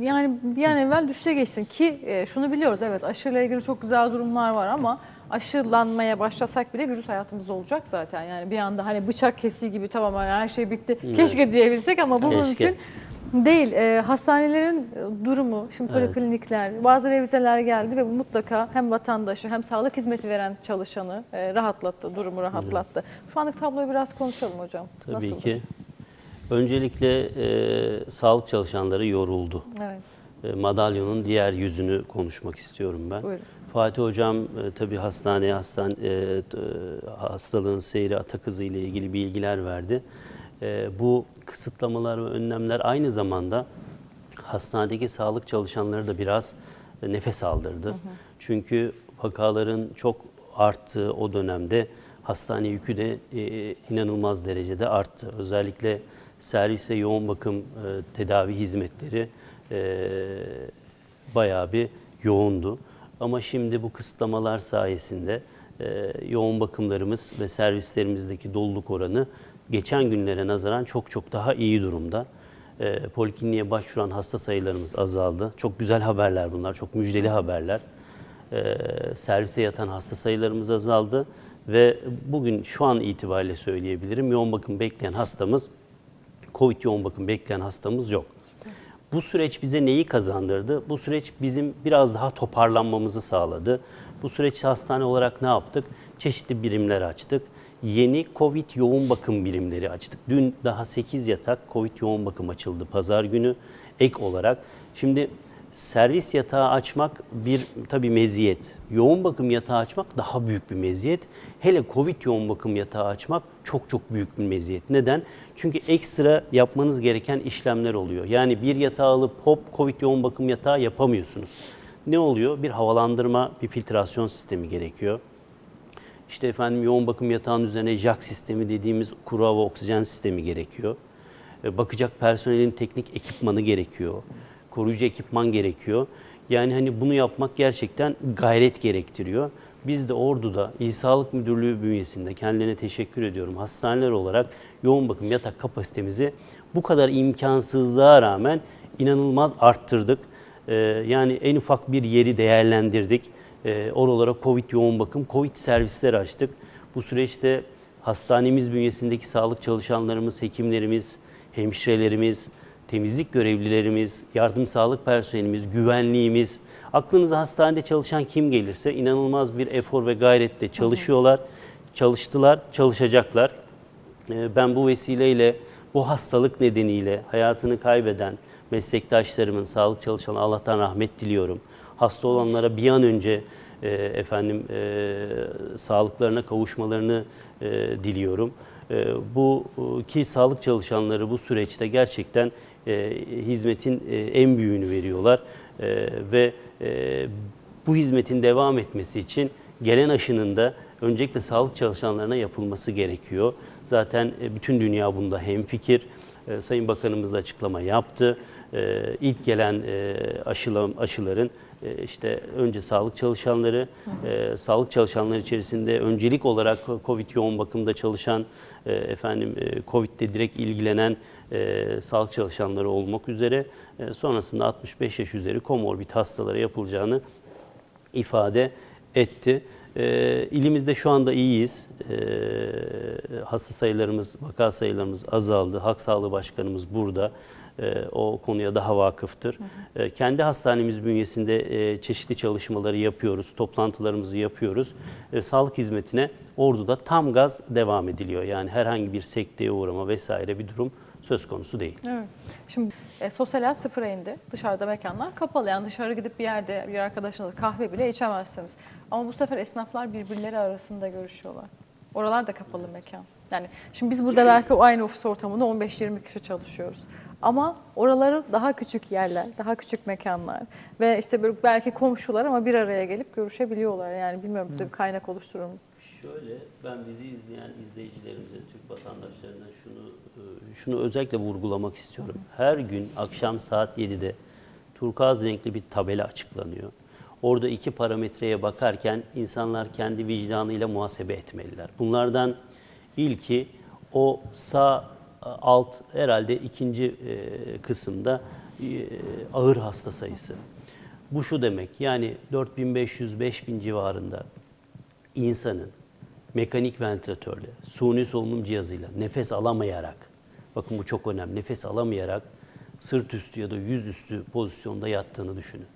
Yani bir an evvel düşüşe geçsin ki e, şunu biliyoruz evet aşıyla ilgili çok güzel durumlar var ama aşılanmaya başlasak bile virüs hayatımızda olacak zaten. Yani bir anda hani bıçak kesiği gibi tamam hani her şey bitti keşke diyebilsek ama bu Keşke. mümkün değil. E, hastanelerin durumu, şimdi Evet. poliklinikler, bazı revizeler geldi ve bu mutlaka hem vatandaşı hem sağlık hizmeti veren çalışanı e, rahatlattı, durumu rahatlattı. Şu anlık tabloyu biraz konuşalım hocam. Tabii Nasıldır? ki. Öncelikle e, sağlık çalışanları yoruldu. Evet, E, madalyonun diğer yüzünü konuşmak istiyorum ben. buyurun. Fatih Hocam e, tabii hastaneye hastan, e, e, hastalığın seyri atak hızı ile ilgili bilgiler verdi. E, bu kısıtlamalar ve önlemler aynı zamanda hastanedeki sağlık çalışanları da biraz e, nefes aldırdı. Çünkü vakaların çok arttığı o dönemde hastane yükü de e, inanılmaz derecede arttı. Özellikle servis ve yoğun bakım e, tedavi hizmetleri e, bayağı bir yoğundu. Ama şimdi bu kısıtlamalar sayesinde e, yoğun bakımlarımız ve servislerimizdeki doluluk oranı geçen günlere nazaran çok çok daha iyi durumda. E, polikliniğe başvuran hasta sayılarımız azaldı. Çok güzel haberler bunlar, çok müjdeli haberler. E, servise yatan hasta sayılarımız azaldı ve bugün şu an itibariyle söyleyebilirim yoğun bakım bekleyen hastamız, COVID yoğun bakım bekleyen hastamız yok. Bu süreç bize neyi kazandırdı? Bu süreç bizim biraz daha toparlanmamızı sağladı. Bu süreç hastane olarak ne yaptık? Çeşitli birimler açtık. Yeni COVID yoğun bakım birimleri açtık. Dün daha 8 yatak COVID yoğun bakım açıldı pazar günü ek olarak. Şimdi servis yatağı açmak bir tabii meziyet. Yoğun bakım yatağı açmak daha büyük bir meziyet. Hele Covid yoğun bakım yatağı açmak çok çok büyük bir meziyet. Neden? Çünkü ekstra yapmanız gereken işlemler oluyor. Yani bir yatağı alıp hop Covid yoğun bakım yatağı yapamıyorsunuz. Ne oluyor? Bir havalandırma, bir filtrasyon sistemi gerekiyor. İşte efendim yoğun bakım yatağının üzerine JAK sistemi dediğimiz kuru hava oksijen sistemi gerekiyor. E, Bakacak personelin teknik ekipmanı gerekiyor. Koruyucu ekipman gerekiyor. Yani hani bunu yapmak gerçekten gayret gerektiriyor. Biz de Ordu'da İl Sağlık Müdürlüğü bünyesinde kendilerine teşekkür ediyorum. Hastaneler olarak yoğun bakım yatak kapasitemizi bu kadar imkansızlığa rağmen inanılmaz arttırdık. Ee, yani en ufak bir yeri değerlendirdik. Ee, oralara Covid yoğun bakım, Covid servisler açtık. Bu süreçte hastanemiz bünyesindeki sağlık çalışanlarımız, hekimlerimiz, hemşirelerimiz, temizlik görevlilerimiz, yardım sağlık personelimiz, güvenliğimiz, aklınıza hastanede çalışan kim gelirse inanılmaz bir efor ve gayretle çalışıyorlar, çalıştılar, çalışacaklar. Ee, Ben bu vesileyle bu hastalık nedeniyle hayatını kaybeden meslektaşlarımın, sağlık çalışan Allah'tan rahmet diliyorum. Hasta olanlara bir an önce e, efendim e, sağlıklarına kavuşmalarını e, diliyorum. E, bu ki sağlık çalışanları bu süreçte gerçekten e, hizmetin e, en büyüğünü veriyorlar E, ve e, bu hizmetin devam etmesi için gelen aşının da öncelikle sağlık çalışanlarına yapılması gerekiyor. Zaten e, bütün dünya bunda hemfikir. E, Sayın Bakanımız da açıklama yaptı. E, İlk gelen aşıların işte önce sağlık çalışanları, e, sağlık çalışanları içerisinde öncelik olarak COVID yoğun bakımda çalışan, efendim COVID'de direkt ilgilenen e, sağlık çalışanları olmak üzere e, sonrasında 65 yaş üzeri komorbid hastalara yapılacağını ifade etti. E, ilimizde şu anda iyiyiz. E, hasta sayılarımız, vaka sayılarımız azaldı. Halk Sağlığı Başkanımız burada. E, o konuya daha vakıftır. E, kendi hastanemiz bünyesinde e, çeşitli çalışmaları yapıyoruz, toplantılarımızı yapıyoruz. E, sağlık hizmetine Ordu'da tam gaz devam ediliyor. Yani herhangi bir sekteye uğrama vesaire bir durum söz konusu değil. Evet. Şimdi e, sosyal hayat sıfıra indi. Dışarıda mekanlar kapalı. Yani dışarı gidip bir yerde bir arkadaşınızla kahve bile içemezsiniz. Ama bu sefer esnaflar birbirleri arasında görüşüyorlar. Oralar da kapalı mekan. Yani şimdi biz burada belki o aynı ofis ortamında 15-20 kişi çalışıyoruz. Ama oraları daha küçük yerler, daha küçük mekanlar ve işte belki komşular ama bir araya gelip görüşebiliyorlar. Yani bilmiyorum bir kaynak oluşturur mu? Şöyle ben bizi izleyen izleyicilerimize, Türk vatandaşlarına şunu e, şunu özellikle vurgulamak istiyorum. Her gün akşam saat 7'de turkuaz renkli bir tabela açıklanıyor. Orada iki parametreye bakarken insanlar kendi vicdanıyla muhasebe etmeliler. Bunlardan ilki o sağ alt herhalde ikinci e, kısımda ağır hasta sayısı. Bu şu demek yani 4500-5000 civarında insanın mekanik ventilatörle, suni solunum cihazıyla nefes alamayarak, bakın bu çok önemli, nefes alamayarak sırt üstü ya da yüz üstü pozisyonda yattığını düşünün.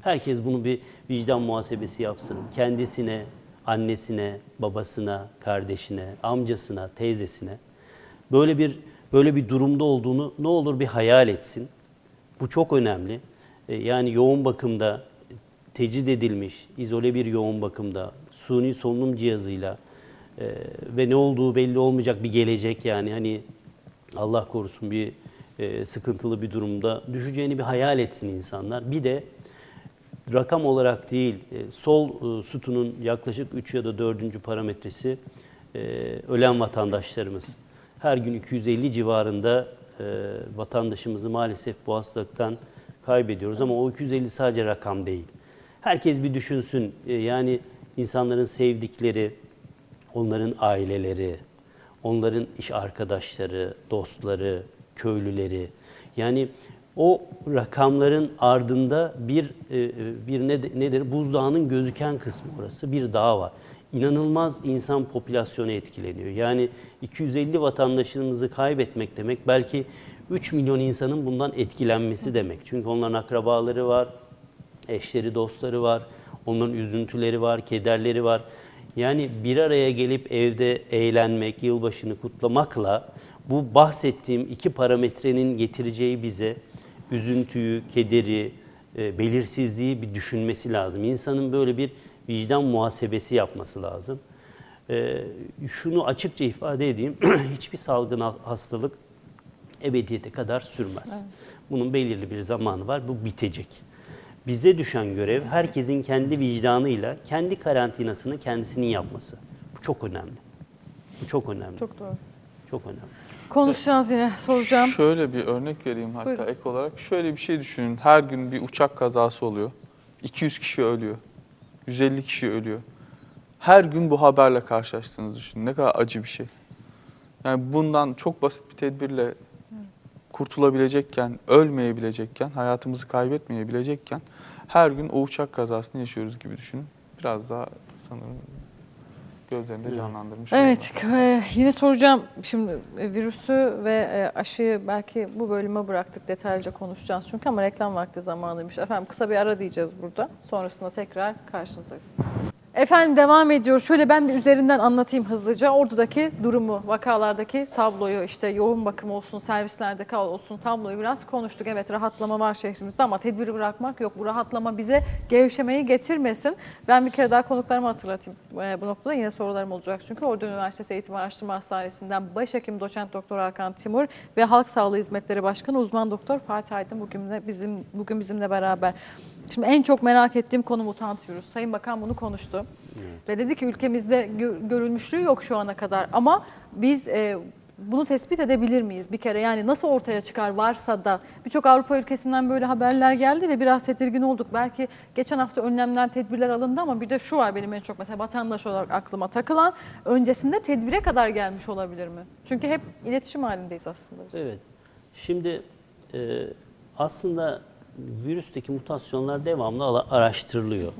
Herkes bunu bir vicdan muhasebesi yapsın. Kendisine, annesine, babasına, kardeşine, amcasına, teyzesine böyle bir böyle bir durumda olduğunu ne olur bir hayal etsin. Bu çok önemli. E, Yani yoğun bakımda tecrid edilmiş, izole bir yoğun bakımda, suni solunum cihazıyla e, ve ne olduğu belli olmayacak bir gelecek yani hani Allah korusun bir e, sıkıntılı bir durumda düşeceğini bir hayal etsin insanlar. Bir de rakam olarak değil, e, sol e, sütunun yaklaşık 3 ya da 4. parametresi e, ölen vatandaşlarımız. Her gün 250 civarında e, vatandaşımızı maalesef bu hastalıktan kaybediyoruz ama o 250 sadece rakam değil. Herkes bir düşünsün, e, yani insanların sevdikleri, onların aileleri, onların iş arkadaşları, dostları, köylüleri. Yani o rakamların ardında bir e, e, bir ne, nedir? Buzdağının gözüken kısmı orası bir dağ var. İnanılmaz insan popülasyonu etkileniyor. Yani 250 vatandaşımızı kaybetmek demek belki 3 milyon insanın bundan etkilenmesi demek. Çünkü onların akrabaları var, eşleri, dostları var, onların üzüntüleri var, kederleri var. Yani bir araya gelip evde eğlenmek, yılbaşını kutlamakla bu bahsettiğim iki parametrenin getireceği bize üzüntüyü, kederi, e, belirsizliği bir düşünmesi lazım. İnsanın böyle bir vicdan muhasebesi yapması lazım. E, şunu açıkça ifade edeyim, hiçbir salgın ha- hastalık ebediyete kadar sürmez. Bunun belirli bir zamanı var, bu bitecek. Bize düşen görev herkesin kendi vicdanıyla kendi karantinasını kendisinin yapması. Bu çok önemli. Bu çok önemli. Çok, Çok doğru. önemli. Konuşacağız yine, soracağım. Şöyle bir örnek vereyim hatta Buyurun. ek olarak. Şöyle bir şey düşünün. Her gün bir uçak kazası oluyor. 200 kişi ölüyor. 150 kişi ölüyor. Her gün bu haberle karşılaştığınızı düşünün. Ne kadar acı bir şey. Yani bundan çok basit bir tedbirle kurtulabilecekken, ölmeyebilecekken, hayatımızı kaybetmeyebilecekken her gün o uçak kazasını yaşıyoruz gibi düşünün. Biraz daha sanırım gözlerinde canlandırmış. Evet, e, yine soracağım. Şimdi e, virüsü ve e, aşıyı belki bu bölüme bıraktık. Detaylıca konuşacağız çünkü ama reklam vakti zamanıymış. Efendim kısa bir ara diyeceğiz burada. Sonrasında tekrar karşınızdayız. Efendim devam ediyor. Şöyle ben bir üzerinden anlatayım hızlıca. Ordudaki durumu, vakalardaki tabloyu, işte yoğun bakım olsun, servislerde olsun tabloyu biraz konuştuk. Evet rahatlama var şehrimizde ama tedbiri bırakmak yok. Bu rahatlama bize gevşemeyi getirmesin. Ben bir kere daha konuklarımı hatırlatayım e, bu noktada. Yine sorularım olacak çünkü Ordu Üniversitesi Eğitim Araştırma Hastanesi'nden Başhekim Doçent Doktor Hakan Timur ve Halk Sağlığı Hizmetleri Başkanı Uzman Doktor Fatih Aydın bugün de bizim bugün bizimle beraber. Şimdi en çok merak ettiğim konu mutant virüs. Sayın Bakan bunu konuştu. Ve dedi ki ülkemizde gö- görülmüşlüğü yok şu ana kadar ama biz e, bunu tespit edebilir miyiz bir kere? Yani nasıl ortaya çıkar varsa da birçok Avrupa ülkesinden böyle haberler geldi ve biraz tedirgin olduk. Belki geçen hafta önlemler, tedbirler alındı ama bir de şu var benim en çok mesela vatandaş olarak aklıma takılan öncesinde tedbire kadar gelmiş olabilir mi? Çünkü hep iletişim halindeyiz aslında biz. Evet. Şimdi e, aslında virüsteki mutasyonlar devamlı araştırılıyor.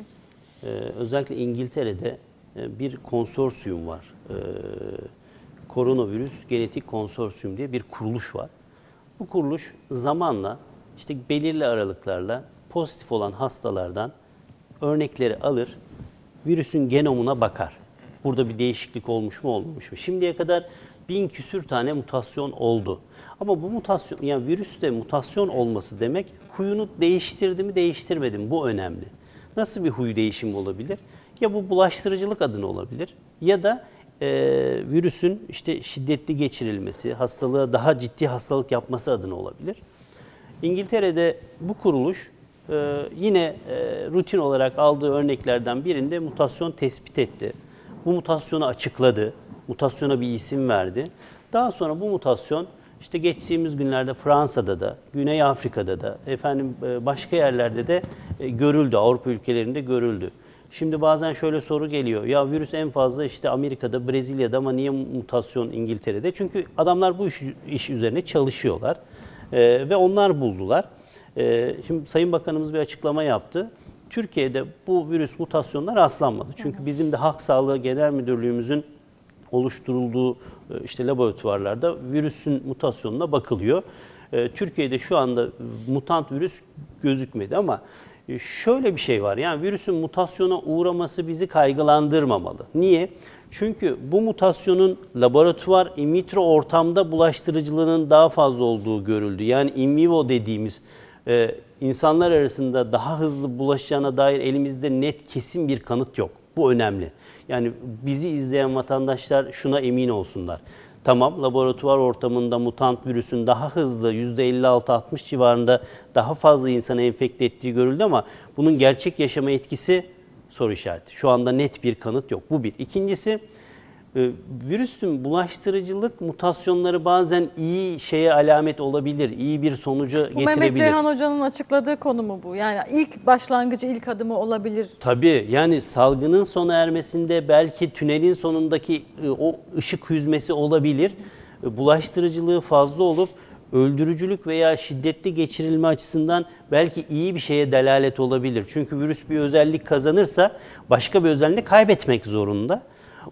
E, özellikle İngiltere'de e, bir konsorsiyum var. E, Koronavirüs Genetik Konsorsiyum diye bir kuruluş var. Bu kuruluş zamanla işte belirli aralıklarla pozitif olan hastalardan örnekleri alır, virüsün genomuna bakar. Burada bir değişiklik olmuş mu olmamış mı? Şimdiye kadar bin küsür tane mutasyon oldu. Ama bu mutasyon, yani virüste mutasyon olması demek huyunu değiştirdi mi değiştirmedi mi? Bu önemli. Nasıl bir huy değişimi olabilir? Ya bu bulaştırıcılık adına olabilir ya da e, virüsün işte şiddetli geçirilmesi, hastalığa daha ciddi hastalık yapması adına olabilir. İngiltere'de bu kuruluş e, yine e, rutin olarak aldığı örneklerden birinde mutasyon tespit etti. Bu mutasyonu açıkladı. Mutasyona bir isim verdi. Daha sonra bu mutasyon işte geçtiğimiz günlerde Fransa'da da, Güney Afrika'da da, efendim e, başka yerlerde de e, görüldü. Avrupa ülkelerinde görüldü. Şimdi bazen şöyle soru geliyor. Ya virüs en fazla işte Amerika'da, Brezilya'da ama niye mutasyon İngiltere'de? Çünkü adamlar bu iş, iş üzerine çalışıyorlar. Ee, ve onlar buldular. E, şimdi Sayın Bakanımız bir açıklama yaptı. Türkiye'de bu virüs mutasyonuna rastlanmadı. Çünkü bizim de Halk Sağlığı Genel Müdürlüğümüzün oluşturulduğu e, işte laboratuvarlarda virüsün mutasyonuna bakılıyor. E, Türkiye'de şu anda mutant virüs gözükmedi ama e, şöyle bir şey var. Yani virüsün mutasyona uğraması bizi kaygılandırmamalı. Niye? Çünkü bu mutasyonun laboratuvar in vitro ortamda bulaştırıcılığının daha fazla olduğu görüldü. Yani in vivo dediğimiz insanlar arasında daha hızlı bulaşacağına dair elimizde net kesin bir kanıt yok. Bu önemli. Yani bizi izleyen vatandaşlar şuna emin olsunlar. Tamam laboratuvar ortamında mutant virüsün daha hızlı %56-60 civarında daha fazla insanı enfekte ettiği görüldü ama bunun gerçek yaşama etkisi soru işareti. Şu anda net bir kanıt yok. Bu bir. İkincisi virüsün bulaştırıcılık mutasyonları bazen iyi şeye alamet olabilir. iyi bir sonucu Bu getirebilir. Mehmet Ceyhan Hoca'nın açıkladığı konu mu bu? Yani ilk başlangıcı, ilk adımı olabilir. Tabii yani salgının sona ermesinde belki tünelin sonundaki e, o ışık hüzmesi olabilir. E, Bulaştırıcılığı fazla olup öldürücülük veya şiddetli geçirilme açısından belki iyi bir şeye delalet olabilir. Çünkü virüs bir özellik kazanırsa başka bir özelliğini kaybetmek zorunda.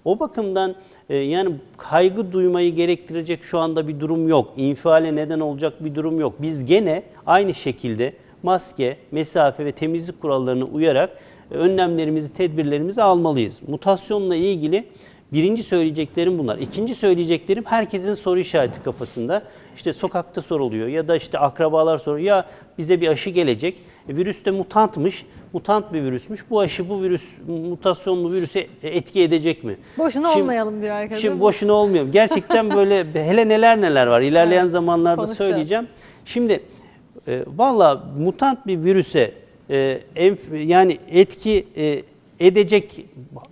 O bakımdan e, yani kaygı duymayı gerektirecek şu anda bir durum yok. İnfiale neden olacak bir durum yok. Biz gene aynı şekilde maske, mesafe ve temizlik kurallarına uyarak önlemlerimizi, tedbirlerimizi almalıyız. Mutasyonla ilgili birinci söyleyeceklerim bunlar. İkinci söyleyeceklerim herkesin soru işareti kafasında. İşte sokakta soruluyor ya da işte akrabalar soruyor. Ya bize bir aşı gelecek. E, virüs de mutantmış. Mutant bir virüsmüş. Bu aşı bu virüs mutasyonlu virüse etki edecek mi? Boşuna Şimdi- olmayalım diyor herkes. Şimdi boşuna olmuyor. Gerçekten böyle hele neler neler var. İlerleyen Evet, zamanlarda konuşacağız. söyleyeceğim. Şimdi e, valla mutant bir virüse e, enf- yani etki e, edecek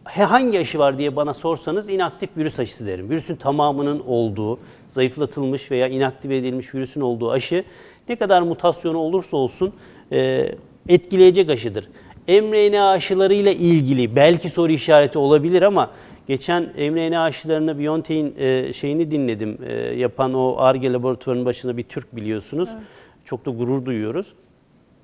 hangi aşı var diye bana sorsanız inaktif virüs aşısı derim. Virüsün tamamının olduğu, zayıflatılmış veya inaktive edilmiş virüsün olduğu aşı ne kadar mutasyonu olursa olsun e, etkileyecek aşıdır. mRNA aşılarıyla ilgili belki soru işareti olabilir ama geçen mRNA aşılarını BioNTech'in e, şeyini dinledim. E, yapan o ARGE laboratuvarının başında bir Türk biliyorsunuz. Çok da gurur duyuyoruz.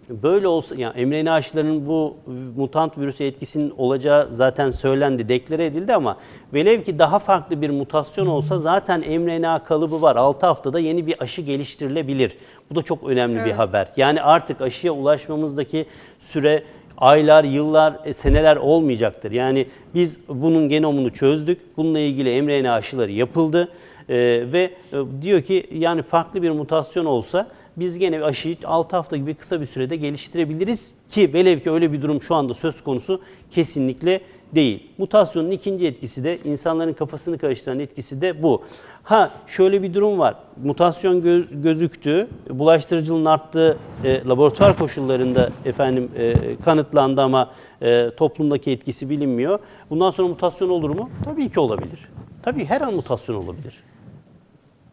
Böyle olsa, yani mRNA aşılarının bu mutant virüse etkisinin olacağı zaten söylendi, deklare edildi ama velev ki daha farklı bir mutasyon olsa zaten mRNA kalıbı var. 6 haftada yeni bir aşı geliştirilebilir. Bu da çok önemli bir Evet. haber. Yani artık aşıya ulaşmamızdaki süre aylar, yıllar, e, seneler olmayacaktır. Yani biz bunun genomunu çözdük. Bununla ilgili mRNA aşıları yapıldı. Ee, ve e, diyor ki yani farklı bir mutasyon olsa biz gene aşıyı 6 hafta gibi kısa bir sürede geliştirebiliriz ki velev ki öyle bir durum şu anda söz konusu kesinlikle değil. Mutasyonun ikinci etkisi de insanların kafasını karıştıran etkisi de bu. Ha şöyle bir durum var. Mutasyon göz- gözüktü, bulaştırıcılığın arttığı e, laboratuvar koşullarında efendim e, kanıtlandı ama e, toplumdaki etkisi bilinmiyor. Bundan sonra mutasyon olur mu? Tabii ki olabilir. Tabii her an mutasyon olabilir.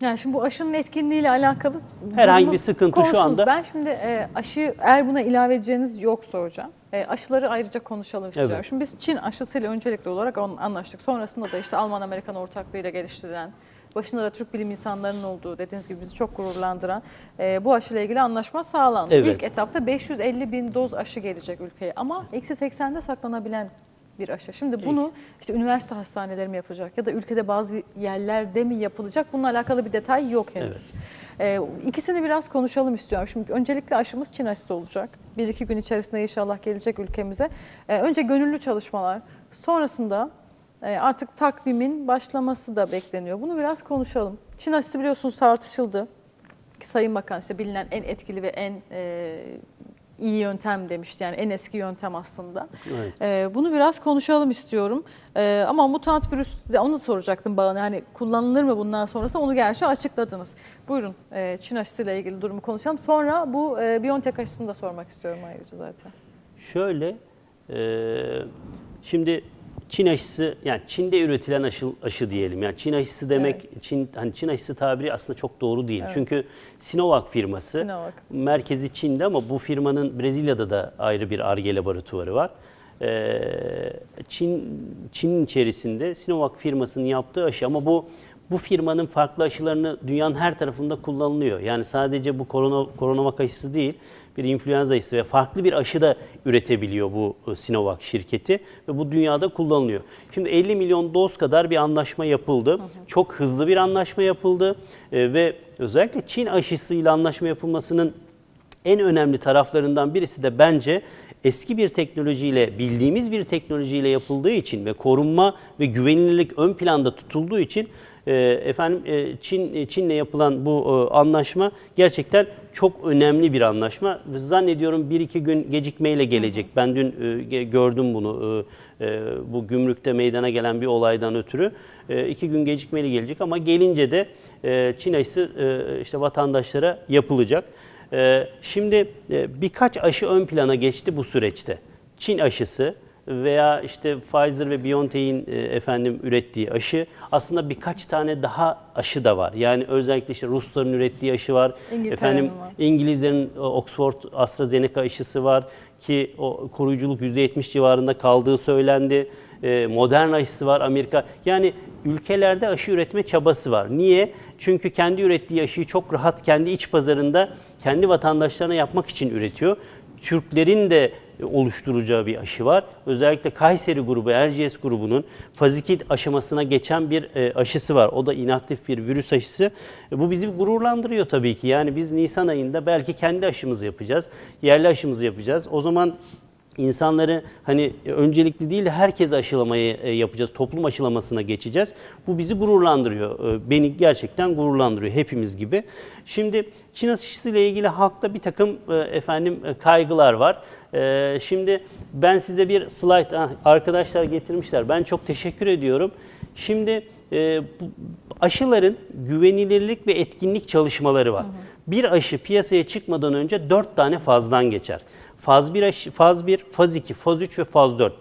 Yani şimdi bu aşının etkinliğiyle alakalı Herhangi bir sıkıntı şu konuşuruz. anda- Ben şimdi e, aşı eğer buna ilave edeceğiniz yoksa hocam e, aşıları ayrıca konuşalım istiyorum. Evet. Şimdi biz Çin aşısıyla öncelikli olarak on- anlaştık. Sonrasında da işte Alman-Amerikan ortaklığıyla geliştirilen başında da Türk bilim insanlarının olduğu dediğiniz gibi bizi çok gururlandıran e, bu aşıyla ilgili anlaşma sağlandı. Evet. İlk etapta 550 bin doz aşı gelecek ülkeye ama eksi 80'de saklanabilen bir aşı. Şimdi bunu işte üniversite hastaneleri mi yapacak ya da ülkede bazı yerlerde mi yapılacak bununla alakalı bir detay yok henüz. Ee, ikisini biraz konuşalım istiyorum. Şimdi öncelikle aşımız Çin aşısı olacak. Bir iki gün içerisinde inşallah gelecek ülkemize. Ee, önce gönüllü çalışmalar, sonrasında e, artık takvimin başlaması da bekleniyor. Bunu biraz konuşalım. Çin aşısı biliyorsunuz tartışıldı. Sayın Bakan işte bilinen en etkili ve en e, iyi yöntem demişti. Yani en eski yöntem aslında. Evet. Ee, bunu biraz konuşalım istiyorum. Ee, ama mutant virüs onu soracaktım bana. Hani kullanılır mı bundan sonrası? Onu gerçi açıkladınız. Buyurun e, Çin aşısıyla ilgili durumu konuşalım. Sonra bu e, BioNTech aşısını da sormak istiyorum ayrıca zaten. Şöyle, e, şimdi Çin aşısı, yani Çin'de üretilen aşı, aşı diyelim. Yani Çin aşısı demek, Çin hani Çin aşısı tabiri aslında çok doğru değil. Çünkü Sinovac firması, Sinovac. merkezi Çin'de ama bu firmanın Brezilya'da da ayrı bir ARGE laboratuvarı var. E, Çin Çin'in içerisinde Sinovac firmasının yaptığı aşı ama bu bu firmanın farklı aşılarını dünyanın her tarafında kullanılıyor. Yani sadece bu korona, koronavak aşısı değil. Bir influenza aşısı ve farklı bir aşı da üretebiliyor bu e, Sinovac şirketi ve bu dünyada kullanılıyor. Şimdi 50 milyon doz kadar bir anlaşma yapıldı. Çok hızlı bir anlaşma yapıldı E, ve özellikle Çin aşısıyla anlaşma yapılmasının en önemli taraflarından birisi de bence eski bir teknolojiyle, bildiğimiz bir teknolojiyle yapıldığı için ve korunma ve güvenilirlik ön planda tutulduğu için e, efendim Çin Çin'le yapılan bu anlaşma gerçekten çok önemli bir anlaşma. Zannediyorum bir iki gün gecikmeyle gelecek. Ben dün e, gördüm bunu. E, e, bu gümrükte meydana gelen bir olaydan ötürü e, iki gün gecikmeyle gelecek ama gelince de e, Çin aşısı e, işte vatandaşlara yapılacak. Şimdi e, birkaç aşı ön plana geçti bu süreçte. Çin aşısı veya işte Pfizer ve BioNTech'in e, efendim ürettiği aşı aslında birkaç tane daha aşı da var. Yani özellikle işte Rusların ürettiği aşı var. Efendim var. İngilizlerin e, Oxford AstraZeneca aşısı var ki o koruyuculuk %70 civarında kaldığı söylendi. E, Moderna aşısı var Amerika. Yani ülkelerde aşı üretme çabası var. Niye? Çünkü kendi ürettiği aşıyı çok rahat kendi iç pazarında kendi vatandaşlarına yapmak için üretiyor. Türklerin de oluşturacağı bir aşı var. Özellikle Kayseri grubu, Erciyes grubunun faz 2 aşamasına geçen bir e, aşısı var. O da inaktif bir virüs aşısı. E, Bu bizi gururlandırıyor tabii ki. Yani biz Nisan ayında belki kendi aşımızı yapacağız. Yerli aşımızı yapacağız. O zaman insanları hani öncelikli değil de herkes aşılamayı e, yapacağız. Toplum aşılamasına geçeceğiz. Bu bizi gururlandırıyor. E, Beni gerçekten gururlandırıyor hepimiz gibi. Şimdi Çin aşısı ile ilgili halkta bir takım e, efendim kaygılar var. Şimdi ben size bir slide ah, arkadaşlar getirmişler. Ben çok teşekkür ediyorum. Şimdi aşıların güvenilirlik ve etkinlik çalışmaları var. Bir aşı piyasaya çıkmadan önce 4 tane fazdan geçer. Faz 1, aşı, faz 1, faz 2, faz 3 ve faz 4.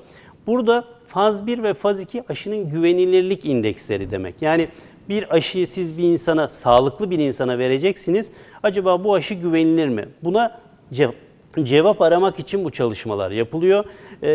Burada faz 1 ve faz 2 aşının güvenilirlik indeksleri demek. Yani bir aşıyı siz bir insana, sağlıklı bir insana vereceksiniz. Acaba bu aşı güvenilir mi? Buna cevap Cevap aramak için bu çalışmalar yapılıyor. E,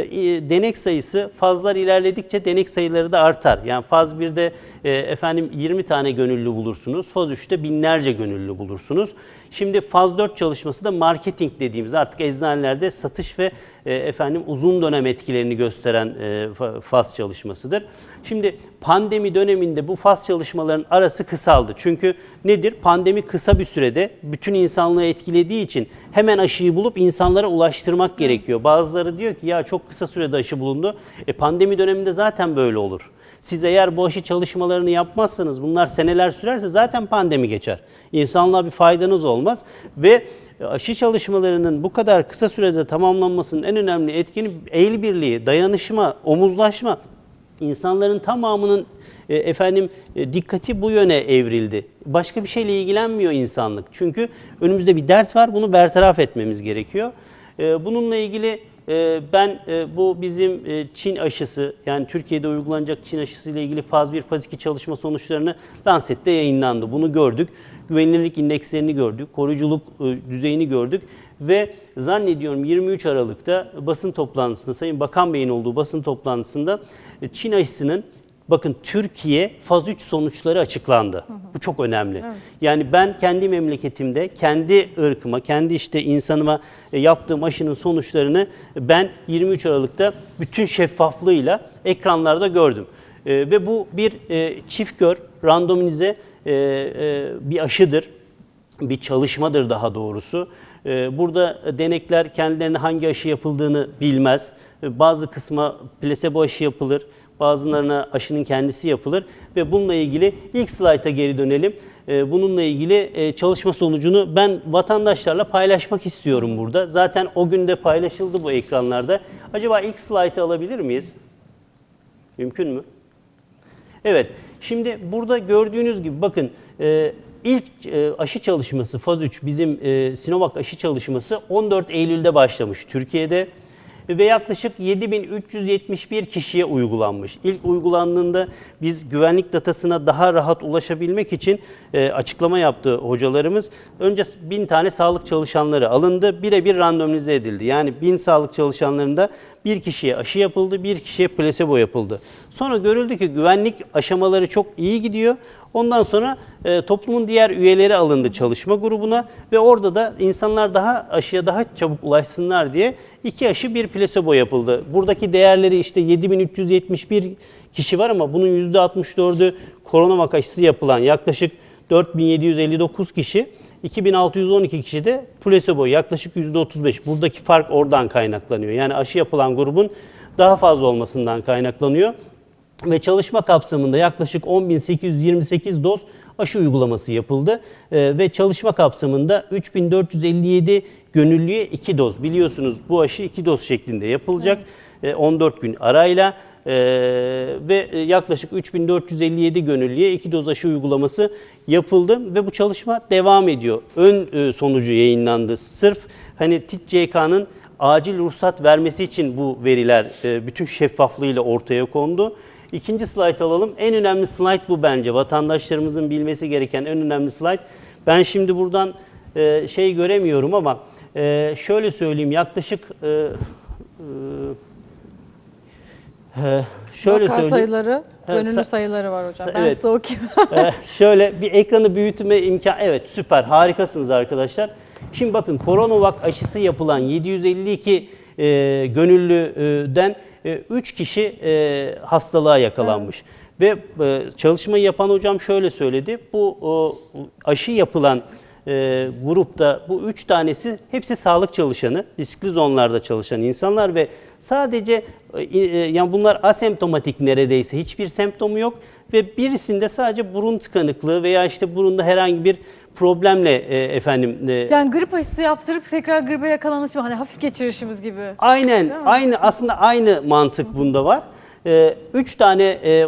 denek sayısı fazlar ilerledikçe denek sayıları da artar. Yani faz 1'de e, efendim 20 tane gönüllü bulursunuz. Faz 3'te binlerce gönüllü bulursunuz. Şimdi faz 4 çalışması da marketing dediğimiz artık eczanelerde satış ve e, efendim uzun dönem etkilerini gösteren e, fa- faz çalışmasıdır. Şimdi pandemi döneminde bu faz çalışmaların arası kısaldı. Çünkü nedir? Pandemi kısa bir sürede bütün insanlığı etkilediği için hemen aşıyı bulup insanlara ulaştırmak gerekiyor. Bazıları diyor ki ya çok kısa sürede aşı bulundu. E pandemi döneminde zaten böyle olur. Siz eğer bu aşı çalışmalarını yapmazsanız bunlar seneler sürerse zaten pandemi geçer. İnsanlığa bir faydanız olmaz ve aşı çalışmalarının bu kadar kısa sürede tamamlanmasının en önemli etkeni el birliği, dayanışma, omuzlaşma. İnsanların tamamının e, efendim e, dikkati bu yöne evrildi. Başka bir şeyle ilgilenmiyor insanlık. Çünkü önümüzde bir dert var. Bunu bertaraf etmemiz gerekiyor. E, bununla ilgili e, ben e, bu bizim e, Çin aşısı yani Türkiye'de uygulanacak Çin aşısı ile ilgili faz 1 faz 2 çalışma sonuçlarını Lancet'te yayınlandı. Bunu gördük. Güvenilirlik indekslerini gördük. Koruyuculuk e, düzeyini gördük ve zannediyorum 23 Aralık'ta basın toplantısında Sayın Bakan Bey'in olduğu basın toplantısında Çin aşısının Bakın Türkiye faz 3 sonuçları açıklandı. Bu çok önemli. Yani ben kendi memleketimde, kendi ırkıma, kendi işte insanıma e, yaptığım aşının sonuçlarını ben 23 Aralık'ta bütün şeffaflığıyla ekranlarda gördüm. E, ve bu bir e, çift kör, randomize e, e, bir aşıdır bir çalışmadır daha doğrusu. Ee, Burada denekler kendilerine hangi aşı yapıldığını bilmez. Ee, Bazı kısma plasebo aşı yapılır, bazılarına aşının kendisi yapılır ve bununla ilgili ilk slayta geri dönelim. Ee, Bununla ilgili e, çalışma sonucunu ben vatandaşlarla paylaşmak istiyorum burada. Zaten o günde paylaşıldı bu ekranlarda. Acaba ilk slaytı alabilir miyiz? Mümkün mü? Evet, şimdi burada gördüğünüz gibi bakın e, ilk e, aşı çalışması faz 3 bizim Sinovac aşı çalışması 14 Eylül'de başlamış Türkiye'de ve yaklaşık 7371 kişiye uygulanmış. İlk uygulandığında biz güvenlik datasına daha rahat ulaşabilmek için e, açıklama yaptı hocalarımız. Önce 1000 tane sağlık çalışanları alındı, birebir randomize edildi. Yani 1000 sağlık çalışanlarında bir kişiye aşı yapıldı, bir kişiye plasebo yapıldı. Sonra görüldü ki güvenlik aşamaları çok iyi gidiyor. Ondan sonra e, toplumun diğer üyeleri alındı çalışma grubuna ve orada da insanlar daha aşıya daha çabuk ulaşsınlar diye iki aşı bir plasebo yapıldı. Buradaki değerleri işte 7371 kişi var ama bunun %64'ü koronavak aşısı yapılan yaklaşık 4759 kişi, 2612 kişi de plasebo yaklaşık %35. Buradaki fark oradan kaynaklanıyor. Yani aşı yapılan grubun daha fazla olmasından kaynaklanıyor. Ve çalışma kapsamında yaklaşık 10.828 doz aşı uygulaması yapıldı. Ee, ve çalışma kapsamında 3457 gönüllüye 2 doz. Biliyorsunuz bu aşı 2 doz şeklinde yapılacak. Ee, 14 gün arayla. Ee, ve e, yaklaşık 3457 gönüllüye 2 doz aşı uygulaması yapıldı ve bu çalışma devam ediyor. Ön e, sonucu yayınlandı. Sırf hani TİTCK'nın acil ruhsat vermesi için bu veriler e, bütün şeffaflığıyla ortaya kondu. İkinci slide alalım. En önemli slide bu bence. Vatandaşlarımızın bilmesi gereken en önemli slide. Ben şimdi buradan e, şey göremiyorum ama e, şöyle söyleyeyim yaklaşık e, e, e, şöyle Vaka söyleyeyim. sayıları, gönüllü sa- sayıları var hocam. Ben evet. size okuyayım. Ee, şöyle bir ekranı büyütme imkan evet süper harikasınız arkadaşlar. Şimdi bakın Coronavac aşısı yapılan 752 e, gönüllüden 3 kişi e, hastalığa yakalanmış. Ve e, çalışmayı yapan hocam şöyle söyledi. Bu o, aşı yapılan e, grupta bu üç tanesi hepsi sağlık çalışanı, riskli zonlarda çalışan insanlar ve sadece e, e, yani bunlar asemptomatik neredeyse hiçbir semptomu yok ve birisinde sadece burun tıkanıklığı veya işte burunda herhangi bir problemle e, efendim e, Yani grip aşısı yaptırıp tekrar gribe yakalanışı hani hafif geçirişimiz gibi. Aynen, aynı aslında aynı mantık bunda var. Ee, üç tane e, e,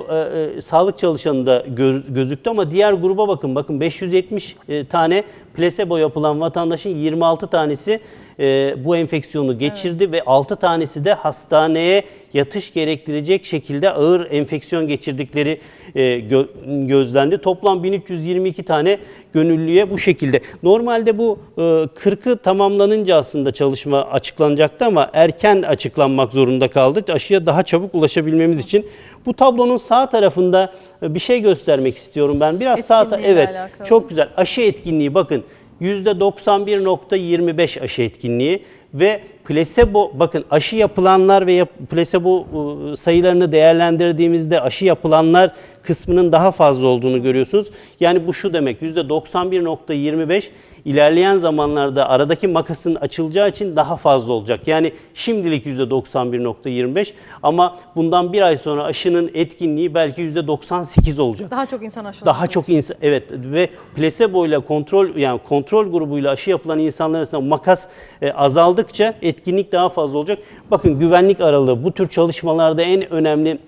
e, sağlık çalışanı da gö- gözüktü ama diğer gruba bakın. Bakın 570 e, tane plasebo yapılan vatandaşın 26 tanesi e, bu enfeksiyonu geçirdi ve 6 tanesi de hastaneye yatış gerektirecek şekilde ağır enfeksiyon geçirdikleri e, gö- gözlendi. Toplam 1322 tane gönüllüye bu şekilde. Normalde bu e, 40'ı tamamlanınca aslında çalışma açıklanacaktı ama erken açıklanmak zorunda kaldı. Aşıya daha çabuk ulaşabilmemiz için. Bu tablonun sağ tarafında e, bir şey göstermek istiyorum ben. Biraz sağ evet alakalı. çok güzel. Aşı etkinliği bakın %91.25 aşı etkinliği ve plasebo bakın aşı yapılanlar ve yap, plasebo e, sayılarını değerlendirdiğimizde aşı yapılanlar kısmının daha fazla olduğunu görüyorsunuz. Yani bu şu demek %91.25 ilerleyen zamanlarda aradaki makasın açılacağı için daha fazla olacak. Yani şimdilik %91.25 ama bundan bir ay sonra aşının etkinliği belki %98 olacak. Daha çok insan aşılanıyor. Daha çok insan evet ve plasebo ile kontrol yani kontrol grubuyla aşı yapılan insanlar arasında makas e, azaldıkça etkinlik daha fazla olacak. Bakın güvenlik aralığı bu tür çalışmalarda en önemli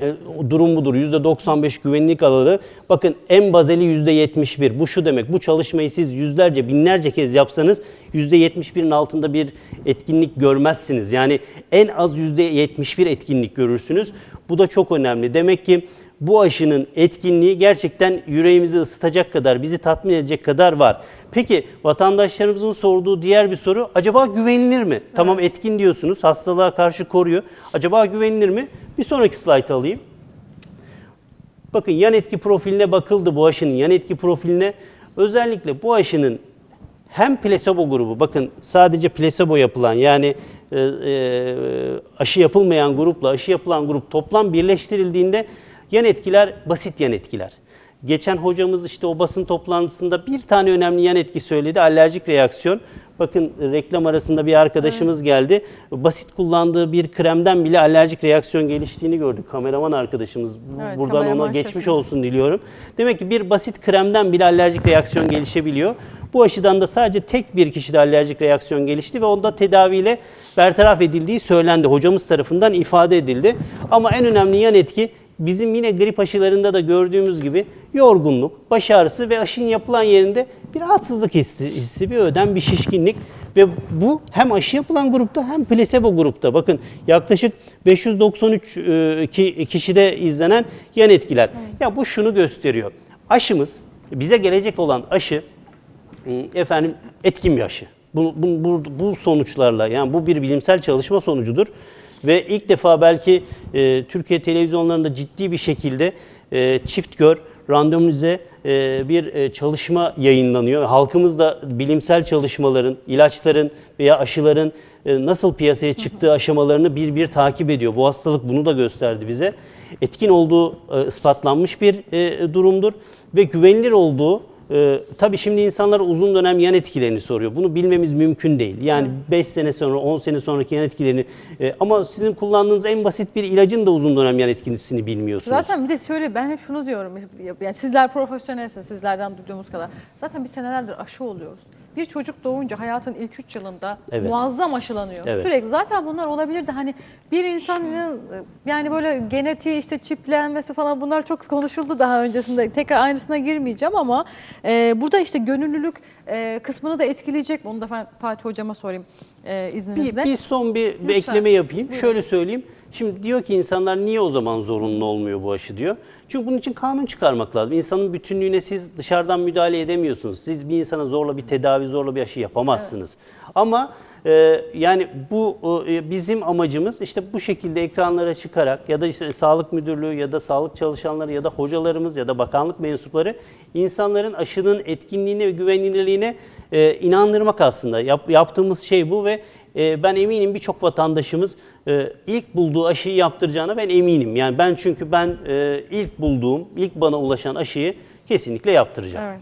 e, durum budur. %95 güvenlik aralığı. Bakın en bazeli %71. Bu şu demek. Bu çalışmayı siz yüzlerce, binlerce kez yapsanız %71'in altında bir etkinlik görmezsiniz. Yani en az %71 etkinlik görürsünüz. Bu da çok önemli. Demek ki bu aşının etkinliği gerçekten yüreğimizi ısıtacak kadar, bizi tatmin edecek kadar var. Peki vatandaşlarımızın sorduğu diğer bir soru, acaba güvenilir mi? Tamam etkin diyorsunuz, hastalığa karşı koruyor. Acaba güvenilir mi? Bir sonraki slide alayım. Bakın yan etki profiline bakıldı bu aşının yan etki profiline. Özellikle bu aşının hem plasebo grubu bakın sadece plasebo yapılan yani e, e, aşı yapılmayan grupla aşı yapılan grup toplam birleştirildiğinde yan etkiler basit yan etkiler. Geçen hocamız işte o basın toplantısında bir tane önemli yan etki söyledi alerjik reaksiyon. Bakın reklam arasında bir arkadaşımız geldi. Basit kullandığı bir kremden bile alerjik reaksiyon geliştiğini gördük. Kameraman arkadaşımız. Evet, Buradan ona geçmiş şefimiz. olsun diliyorum. Demek ki bir basit kremden bile alerjik reaksiyon gelişebiliyor. Bu aşıdan da sadece tek bir kişide alerjik reaksiyon gelişti ve onda tedaviyle bertaraf edildiği söylendi. Hocamız tarafından ifade edildi. Ama en önemli yan etki bizim yine grip aşılarında da gördüğümüz gibi yorgunluk, baş ağrısı ve aşının yapılan yerinde bir rahatsızlık hissi, hissi bir ödem, bir şişkinlik ve bu hem aşı yapılan grupta hem plasebo grupta. Bakın yaklaşık 593 e, ki- kişide izlenen yan etkiler. Ya bu şunu gösteriyor. Aşımız bize gelecek olan aşı efendim etkin bir aşı. Bu, bu, bu, bu sonuçlarla yani bu bir bilimsel çalışma sonucudur Ve ilk defa belki e, Türkiye televizyonlarında ciddi bir şekilde e, çift gör, randomize e, bir e, çalışma yayınlanıyor. Halkımız da bilimsel çalışmaların, ilaçların veya aşıların e, nasıl piyasaya çıktığı aşamalarını bir bir takip ediyor. Bu hastalık bunu da gösterdi bize. Etkin olduğu e, ispatlanmış bir e, durumdur ve güvenilir olduğu ee, tabii şimdi insanlar uzun dönem yan etkilerini soruyor. Bunu bilmemiz mümkün değil. Yani 5 sene sonra, 10 sene sonraki yan etkilerini e, ama sizin kullandığınız en basit bir ilacın da uzun dönem yan etkisini bilmiyorsunuz. Zaten bir de şöyle ben hep şunu diyorum. Yani sizler profesyonelsiniz sizlerden duyduğumuz kadar. Zaten biz senelerdir aşı oluyoruz. Bir çocuk doğunca hayatın ilk 3 yılında Evet. muazzam aşılanıyor. Evet. Sürekli zaten bunlar olabilir de hani bir insanın yani böyle genetiği işte çiplenmesi falan bunlar çok konuşuldu daha öncesinde. Tekrar aynısına girmeyeceğim ama e, burada işte gönüllülük e, kısmını da etkileyecek. Onu da Fatih hocama sorayım e, izninizle. Bir, bir son bir, bir Lütfen. ekleme yapayım. Şöyle söyleyeyim. Şimdi diyor ki insanlar niye o zaman zorunlu olmuyor bu aşı diyor. Çünkü bunun için kanun çıkarmak lazım. İnsanın bütünlüğüne siz dışarıdan müdahale edemiyorsunuz. Siz bir insana zorla bir tedavi, zorla bir aşı yapamazsınız. Ama e, yani bu e, bizim amacımız işte bu şekilde ekranlara çıkarak ya da işte sağlık müdürlüğü ya da sağlık çalışanları ya da hocalarımız ya da bakanlık mensupları insanların aşının etkinliğine ve güvenilirliğine e, inandırmak aslında. Yap- yaptığımız şey bu ve e, ben eminim birçok vatandaşımız e, ilk bulduğu aşıyı yaptıracağına ben eminim. Yani ben çünkü ben e, ilk bulduğum, ilk bana ulaşan aşıyı kesinlikle yaptıracağım. Evet.